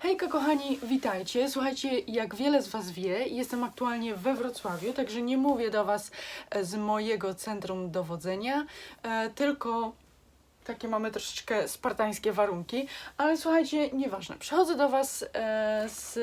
Hejka kochani, witajcie. Słuchajcie, jak wiele z Was wie, jestem aktualnie we Wrocławiu, także nie mówię do Was e, z mojego centrum dowodzenia, e, tylko takie mamy troszeczkę spartańskie warunki, ale słuchajcie, nieważne. Przychodzę do Was e, z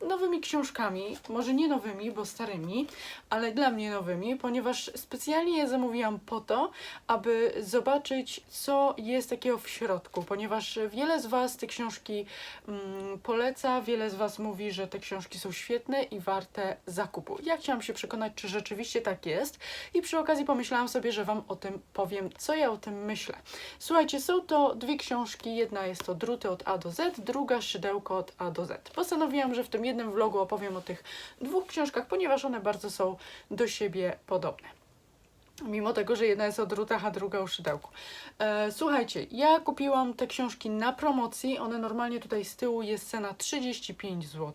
nowymi książkami, może nie nowymi, bo starymi, ale dla mnie nowymi, ponieważ specjalnie je zamówiłam po to, aby zobaczyć, co jest takiego w środku, ponieważ wiele z Was te książki mm, poleca, wiele z Was mówi, że te książki są świetne i warte zakupu. Ja chciałam się przekonać, czy rzeczywiście tak jest i przy okazji pomyślałam sobie, że Wam o tym powiem, co ja o tym myślę. Słuchajcie, są to dwie książki, jedna jest to Druty od A do Z, druga Szydełko od A do Z. Postanowiłam, że w tym jednym vlogu opowiem o tych dwóch książkach, ponieważ one bardzo są do siebie podobne. Mimo tego, że jedna jest o drutach, a druga o szydełku. E, słuchajcie, ja kupiłam te książki na promocji. One normalnie tutaj z tyłu jest cena 35 zł.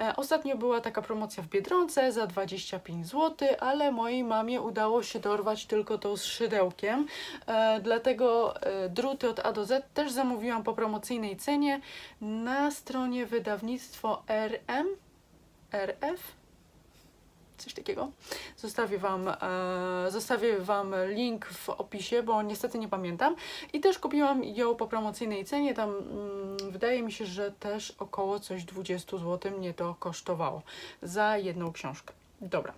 E, ostatnio była taka promocja w Biedronce za 25 zł, ale mojej mamie udało się dorwać tylko tą z szydełkiem. E, dlatego e, druty od A do Z też zamówiłam po promocyjnej cenie na stronie wydawnictwo RM. RF? Coś takiego. Zostawię wam, e, zostawię wam link w opisie, bo niestety nie pamiętam. I też kupiłam ją po promocyjnej cenie. Tam mm, wydaje mi się, że też około coś 20 zł mnie to kosztowało za jedną książkę. Dobra.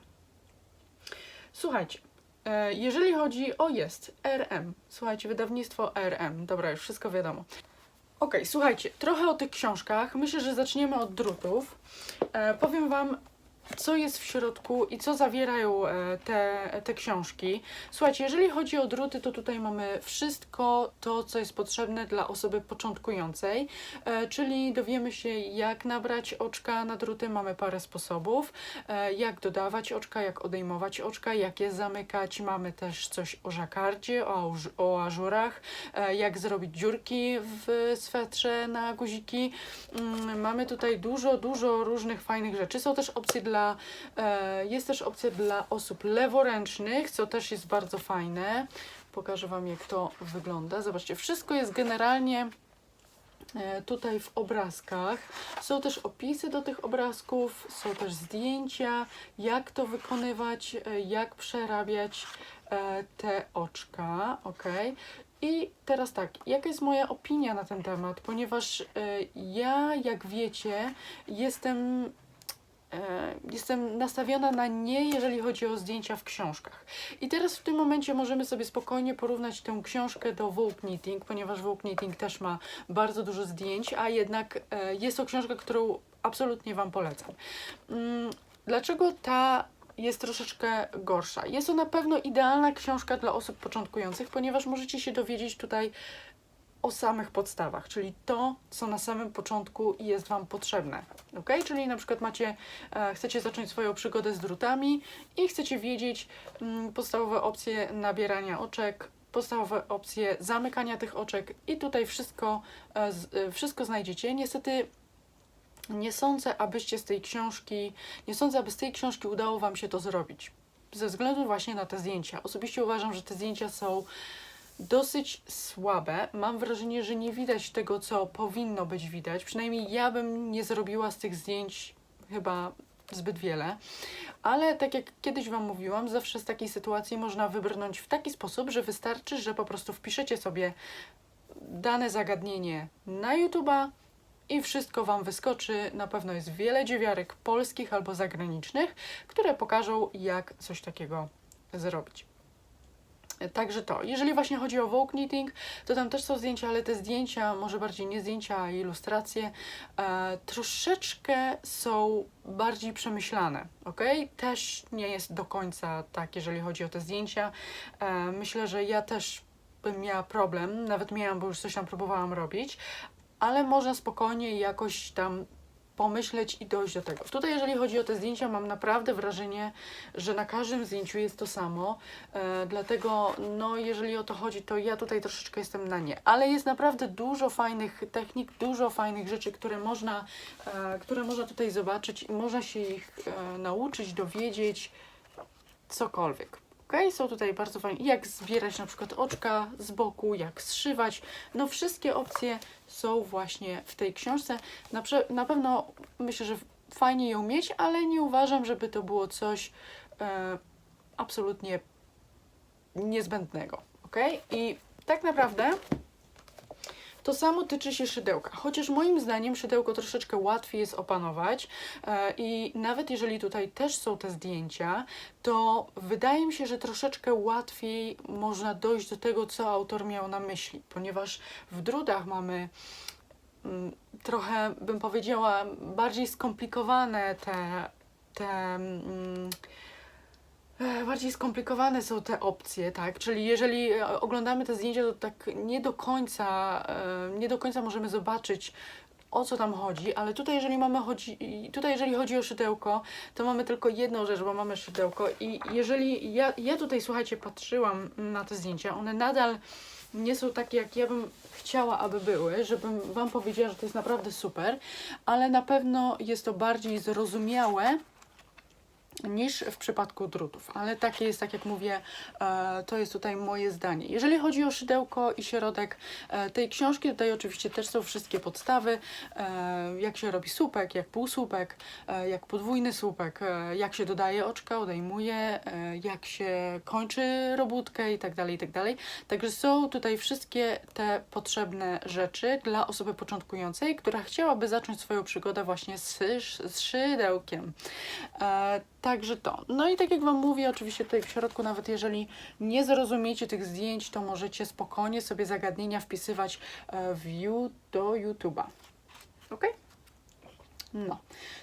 Słuchajcie. e, Jeżeli chodzi o jest RM, słuchajcie, wydawnictwo RM, dobra, już wszystko wiadomo. Okej, słuchajcie, trochę o tych książkach. Myślę, że zaczniemy od drutów. E, powiem Wam, co jest w środku i co zawierają e, te, te książki. Słuchajcie, jeżeli chodzi o druty, to tutaj mamy wszystko to, co jest potrzebne dla osoby początkującej, e, czyli dowiemy się, jak nabrać oczka na druty. Mamy parę sposobów, e, jak dodawać oczka, jak odejmować oczka, jak je zamykać. Mamy też coś o żakardzie, o, o ażurach, jak zrobić dziurki w swetrze na guziki. Mm, Mamy tutaj dużo, dużo różnych fajnych rzeczy. Są też opcje dla, e, jest też opcja dla osób leworęcznych, co też jest bardzo fajne. Pokażę Wam, jak to wygląda. Zobaczcie, wszystko jest generalnie e, tutaj w obrazkach. Są też opisy do tych obrazków, są też zdjęcia, jak to wykonywać, e, jak przerabiać te oczka, ok? I teraz tak, jaka jest moja opinia na ten temat? Ponieważ ja, jak wiecie, jestem jestem nastawiona na nie, jeżeli chodzi o zdjęcia w książkach. I teraz w tym momencie możemy sobie spokojnie porównać tę książkę do Vogue Knitting, ponieważ Vogue Knitting też ma bardzo dużo zdjęć, a jednak e, jest to książka, którą absolutnie Wam polecam. Mm, Dlaczego ta jest troszeczkę gorsza? Jest to na pewno idealna książka dla osób początkujących, ponieważ możecie się dowiedzieć tutaj o samych podstawach, czyli to, co na samym początku jest Wam potrzebne. Ok? Czyli na przykład macie, e, chcecie zacząć swoją przygodę z drutami i chcecie wiedzieć mm, podstawowe opcje nabierania oczek, podstawowe opcje zamykania tych oczek i tutaj wszystko, e, z, e, wszystko znajdziecie. Niestety nie sądzę, abyście z tej książki, nie sądzę, aby z tej książki udało Wam się to zrobić. Ze względu właśnie na te zdjęcia. Osobiście uważam, że te zdjęcia są dosyć słabe. Mam wrażenie, że nie widać tego, co powinno być widać. Przynajmniej ja bym nie zrobiła z tych zdjęć chyba zbyt wiele. Ale tak jak kiedyś Wam mówiłam, zawsze z takiej sytuacji można wybrnąć w taki sposób, że wystarczy, że po prostu wpiszecie sobie dane zagadnienie na YouTube'a i wszystko Wam wyskoczy. Na pewno jest wiele dziewiarek polskich albo zagranicznych, które pokażą, jak coś takiego zrobić. Także to. Jeżeli właśnie chodzi o Vogue Knitting, to tam też są zdjęcia, ale te zdjęcia, może bardziej nie zdjęcia, a ilustracje, e, troszeczkę są bardziej przemyślane, ok? Też nie jest do końca tak, jeżeli chodzi o te zdjęcia. E, myślę, że ja też bym miała problem, nawet miałam, bo już coś tam próbowałam robić, ale można spokojnie jakoś tam pomyśleć i dojść do tego. Tutaj, jeżeli chodzi o te zdjęcia, mam naprawdę wrażenie, że na każdym zdjęciu jest to samo, e, dlatego, no, jeżeli o to chodzi, to ja tutaj troszeczkę jestem na nie. Ale jest naprawdę dużo fajnych technik, dużo fajnych rzeczy, które można, e, które można tutaj zobaczyć i można się ich e, nauczyć, dowiedzieć, cokolwiek. Są tutaj bardzo fajnie, jak zbierać na przykład oczka z boku, jak zszywać. No wszystkie opcje są właśnie w tej książce. Na, na pewno myślę, że fajnie ją mieć, ale nie uważam, żeby to było coś e, absolutnie niezbędnego. Ok, i tak naprawdę to samo tyczy się szydełka, chociaż moim zdaniem szydełko troszeczkę łatwiej jest opanować e, i nawet jeżeli tutaj też są te zdjęcia, to wydaje mi się, że troszeczkę łatwiej można dojść do tego, co autor miał na myśli, ponieważ w drutach mamy mm, trochę, bym powiedziała, bardziej skomplikowane te, te mm, Bardziej skomplikowane są te opcje, tak? Czyli jeżeli e, oglądamy te zdjęcia, to tak nie do końca, e, nie do końca możemy zobaczyć, o co tam chodzi, ale tutaj jeżeli mamy chodzi, tutaj jeżeli chodzi o szydełko, to mamy tylko jedną rzecz, bo mamy szydełko i jeżeli ja, ja tutaj, słuchajcie, patrzyłam na te zdjęcia, one nadal nie są takie, jak ja bym chciała, aby były, żebym Wam powiedziała, że to jest naprawdę super, ale na pewno jest to bardziej zrozumiałe, niż w przypadku drutów, ale takie jest, tak jak mówię, e, to jest tutaj moje zdanie. Jeżeli chodzi o szydełko i środek e, tej książki, tutaj oczywiście też są wszystkie podstawy, e, jak się robi słupek, jak półsłupek, jak podwójny słupek, jak się dodaje oczka, odejmuje, jak się kończy robótkę i tak dalej, i tak dalej. Także są tutaj wszystkie te potrzebne rzeczy dla osoby początkującej, która chciałaby zacząć swoją przygodę właśnie z, z szydełkiem. Także to. No i tak jak Wam mówię, oczywiście tutaj w środku, nawet jeżeli nie zrozumiecie tych zdjęć, to możecie spokojnie sobie zagadnienia wpisywać e, w you do YouTube'a. Ok? No,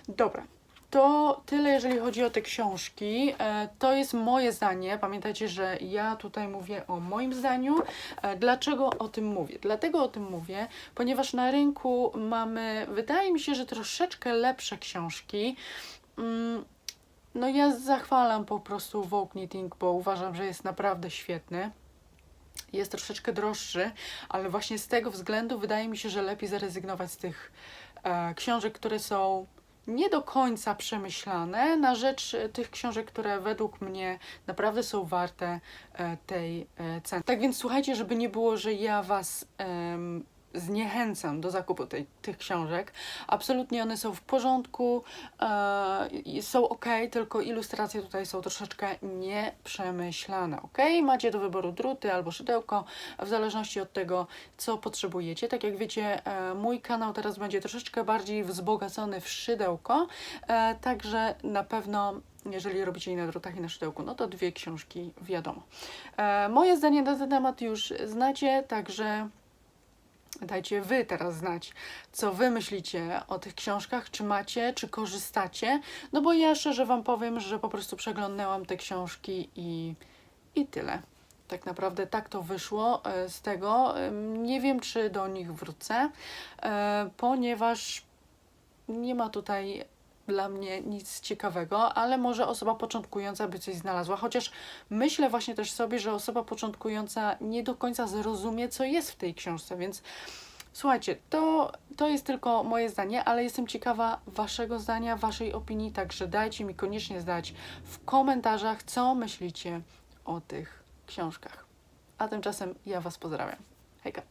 dobra. To tyle, jeżeli chodzi o te książki. E, To jest moje zdanie. Pamiętajcie, że ja tutaj mówię o moim zdaniu. E, Dlaczego o tym mówię? Dlatego o tym mówię, ponieważ na rynku mamy, wydaje mi się, że troszeczkę lepsze książki. No ja zachwalam po prostu Vogue Knitting, bo uważam, że jest naprawdę świetny. Jest troszeczkę droższy, ale właśnie z tego względu wydaje mi się, że lepiej zarezygnować z tych e, książek, które są nie do końca przemyślane, na rzecz e, tych książek, które według mnie naprawdę są warte e, tej e, ceny. Tak więc słuchajcie, żeby nie było, że ja Was zniechęcam do zakupu tej, tych książek. Absolutnie one są w porządku, e, są ok, tylko ilustracje tutaj są troszeczkę nieprzemyślane. Ok, macie do wyboru druty albo szydełko, w zależności od tego, co potrzebujecie. Tak jak wiecie, e, mój kanał teraz będzie troszeczkę bardziej wzbogacony w szydełko, e, także na pewno jeżeli robicie i na drutach, i na szydełku, no to dwie książki wiadomo. E, moje zdanie na ten temat już znacie, także Dajcie Wy teraz znać, co Wy myślicie o tych książkach, czy macie, czy korzystacie. No bo ja szczerze Wam powiem, że po prostu przeglądnęłam te książki i, i tyle. Tak naprawdę tak to wyszło e, z tego. Nie wiem, czy do nich wrócę, e, ponieważ nie ma tutaj dla mnie nic ciekawego, ale może osoba początkująca by coś znalazła, chociaż myślę właśnie też sobie, że osoba początkująca nie do końca zrozumie, co jest w tej książce, więc słuchajcie, to, to jest tylko moje zdanie, ale jestem ciekawa Waszego zdania, Waszej opinii, także dajcie mi koniecznie znać w komentarzach, co myślicie o tych książkach. A tymczasem ja Was pozdrawiam. Hejka!